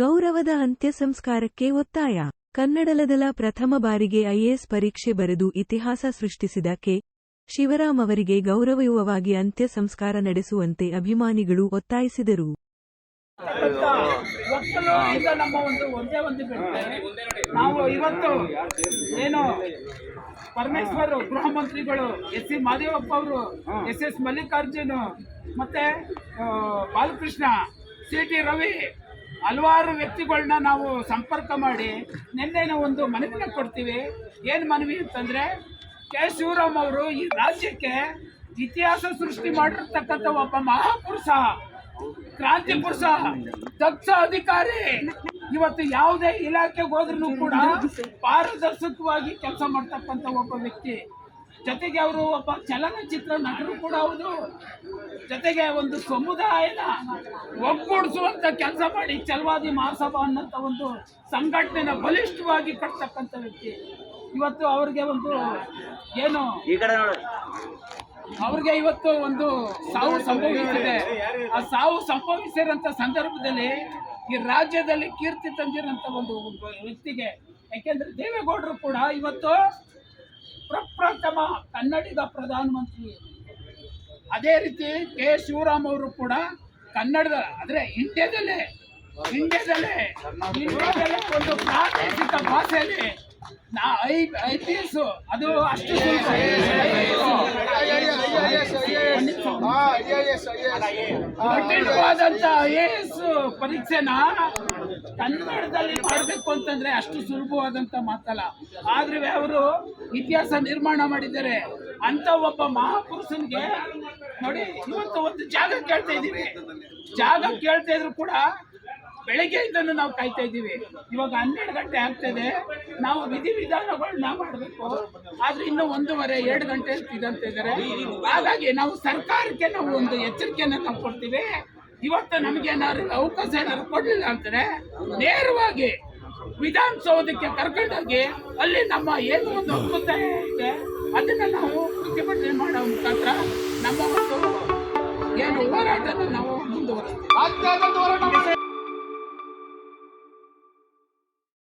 ಗೌರವದ ಅಂತ್ಯ ಸಂಸ್ಕಾರಕ್ಕೆ ಒತ್ತಾಯ. ಕನ್ನಡಲದಲ ಪ್ರಥಮ ಬಾರಿಗೆ ಐಎಎಸ್ ಪರೀಕ್ಷೆ ಬರೆದು ಇತಿಹಾಸ ಸೃಷ್ಟಿಸಿದ ಕೆ. ಶಿವರಾಮ್ ಅವರಿಗೆ ಗೌರವಯುತವಾಗಿ ಅಂತ್ಯ ಸಂಸ್ಕಾರ ನಡೆಸುವಂತೆ ಅಭಿಮಾನಿಗಳು ಒತ್ತಾಯಿಸಿದರು. ನಮ್ಮ ಒಂದು ಒಂದೇ ಒಂದು ನಾವು ಇವತ್ತು ಪರಮೇಶ್ವರ್, ಗೃಹ ಮಂತ್ರಿಗಳು, ಎಸ್ ಸಿ ಮಾದೇವಪ್ಪ ಅವರು, ಎಸ್ ಎಸ್ ಮಲ್ಲಿಕಾರ್ಜುನ್, ಮತ್ತೆ ಬಾಲಕೃಷ್ಣ, ಸಿ ಟಿ ರವಿ ಹಲವಾರು ವ್ಯಕ್ತಿಗಳನ್ನ ನಾವು ಸಂಪರ್ಕ ಮಾಡಿ ನಿನ್ನೆನ ಒಂದು ಮನವಿನ ಕೊಡ್ತೀವಿ. ಏನು ಮನವಿ ಅಂತಂದ್ರೆ ಕೆ ಶಿವರಾಮ್ ಅವರು ಈ ರಾಜ್ಯಕ್ಕೆ ಇತಿಹಾಸ ಸೃಷ್ಟಿ ಮಾಡಿರ್ತಕ್ಕಂಥ ಒಬ್ಬ ಮಹಾಪುರುಷ ಕ್ರಾಂತಿ ಪುರುಷ ದಕ್ಷ ಅಧಿಕಾರಿ. ಇವತ್ತು ಯಾವುದೇ ಇಲಾಖೆಗೆ ಹೋದ್ರೂ ಕೂಡ ಪಾರದರ್ಶಕವಾಗಿ ಕೆಲಸ ಮಾಡ್ತಕ್ಕಂಥ ಒಬ್ಬ ವ್ಯಕ್ತಿ. ಜೊತೆಗೆ ಅವರು ಒಬ್ಬ ಚಲನಚಿತ್ರ ನಟರು ಕೂಡ ಹೌದು. ಜೊತೆಗೆ ಒಂದು ಸಮುದಾಯನ ಒಗ್ಗೂಡಿಸುವಂತ ಕೆಲಸ ಮಾಡಿ ಚಲವಾದಿ ಮಹಾಸಭಾ ಅನ್ನೋಂಥ ಒಂದು ಸಂಘಟನೆನ ಬಲಿಷ್ಠವಾಗಿ ಕಟ್ತಕ್ಕಂಥ ವ್ಯಕ್ತಿ. ಇವತ್ತು ಅವ್ರಿಗೆ ಒಂದು ಏನು ಈ ಕಡೆ ನೋಡಿ. ಅವ್ರಿಗೆ ಇವತ್ತು ಒಂದು ಸಾವು ಸಂಭವಿಸಿದೆ. ಆ ಸಾವು ಸಂಭವಿಸಿರೋಂಥ ಸಂದರ್ಭದಲ್ಲಿ ಈ ರಾಜ್ಯದಲ್ಲಿ ಕೀರ್ತಿ ತಂದಿರೋಂಥ ಒಂದು ವ್ಯಕ್ತಿಗೆ ಯಾಕೆಂದ್ರೆ ದೇವೇಗೌಡರು ಕೂಡ ಇವತ್ತು ಪ್ರಪ್ರಥಮ ಕನ್ನಡಿಗ ಪ್ರಧಾನಮಂತ್ರಿ. ಅದೇ ರೀತಿ ಕೆ. ಶಿವರಾಮ್ ಅವರು ಕೂಡ ಕನ್ನಡದ ಅಂದ್ರೆ ಇಂಡಿಯಾದಲ್ಲೇ ಇಂಡಿಯಾದಲ್ಲೇ ಇಂಡಿಯಾದಲ್ಲೇ ಒಂದು ಪ್ರಾದೇಶಿಕ ಭಾಷೆಯಲ್ಲಿ ನಾ ಐ ಐ ಪಿ ಎಸ್ ಅದು ಅಷ್ಟು ಸುಲಭ. ಕಠಿಣವಾದಂತ ಐ ಎ ಎಸ್ ಪರೀಕ್ಷೆನ ಕನ್ನಡದಲ್ಲಿ ಮಾಡಬೇಕು ಅಂತಂದ್ರೆ ಅಷ್ಟು ಸುಲಭವಾದಂತ ಮಾತಲ್ಲ. ಆದ್ರೆ ಅವರು ಇತಿಹಾಸ ನಿರ್ಮಾಣ ಮಾಡಿದ್ದಾರೆ. ಅಂತ ಒಬ್ಬ ಮಹಾಪುರುಷನ್ಗೆ ನೋಡಿ ಇವತ್ತು ಒಂದು ಜಾಗ ಕೇಳ್ತಾ ಇದ್ದೀವಿ. ಜಾಗ ಕೇಳ್ತಾ ಇದ್ರು ಕೂಡ ಬೆಳಗ್ಗೆಯಿಂದನೂ ನಾವು ಕಾಯ್ತಾ ಇದ್ದೀವಿ. ಇವಾಗ ಹನ್ನೆರಡು ಗಂಟೆ ಆಗ್ತದೆ. ನಾವು ವಿಧಿವಿಧಾನಗಳನ್ನ ಮಾಡಬೇಕು. ಆದ್ರೆ ಇನ್ನು ಒಂದೂವರೆ, ಎರಡು ಗಂಟೆ ಇದಂತ ಇದ್ದಾರೆ ಹಾಗಾಗಿ ನಾವು ಸರ್ಕಾರಕ್ಕೆ ನಾವು ಒಂದು ಎಚ್ಚರಿಕೆಯನ್ನು ನಾವು ಕೊಡ್ತೀವಿ ಇವತ್ತು ನಮಗೆ ಏನಾದ್ರು ಅವಕಾಶ ಏನಾದ್ರು ಕೊಡಲಿಲ್ಲ ಅಂತಾರೆ ನೇರವಾಗಿ ವಿಧಾನಸೌಧಕ್ಕೆ ಕರ್ಕೊಂಡೋಗಿ ಅಲ್ಲಿ ನಮ್ಮ ಏನು ಒಂದು ಅದ್ಭುತ ಇದೆ, ಅದನ್ನ ನಾವು ಪ್ರತಿಭಟನೆ ಮಾಡೋ ಮುಖಾಂತರ ನಮ್ಮ ಒಂದು ಏನು ಹೋರಾಟನ ನಾವು ಮುಂದುವರಿಸ್ತೀವಿ.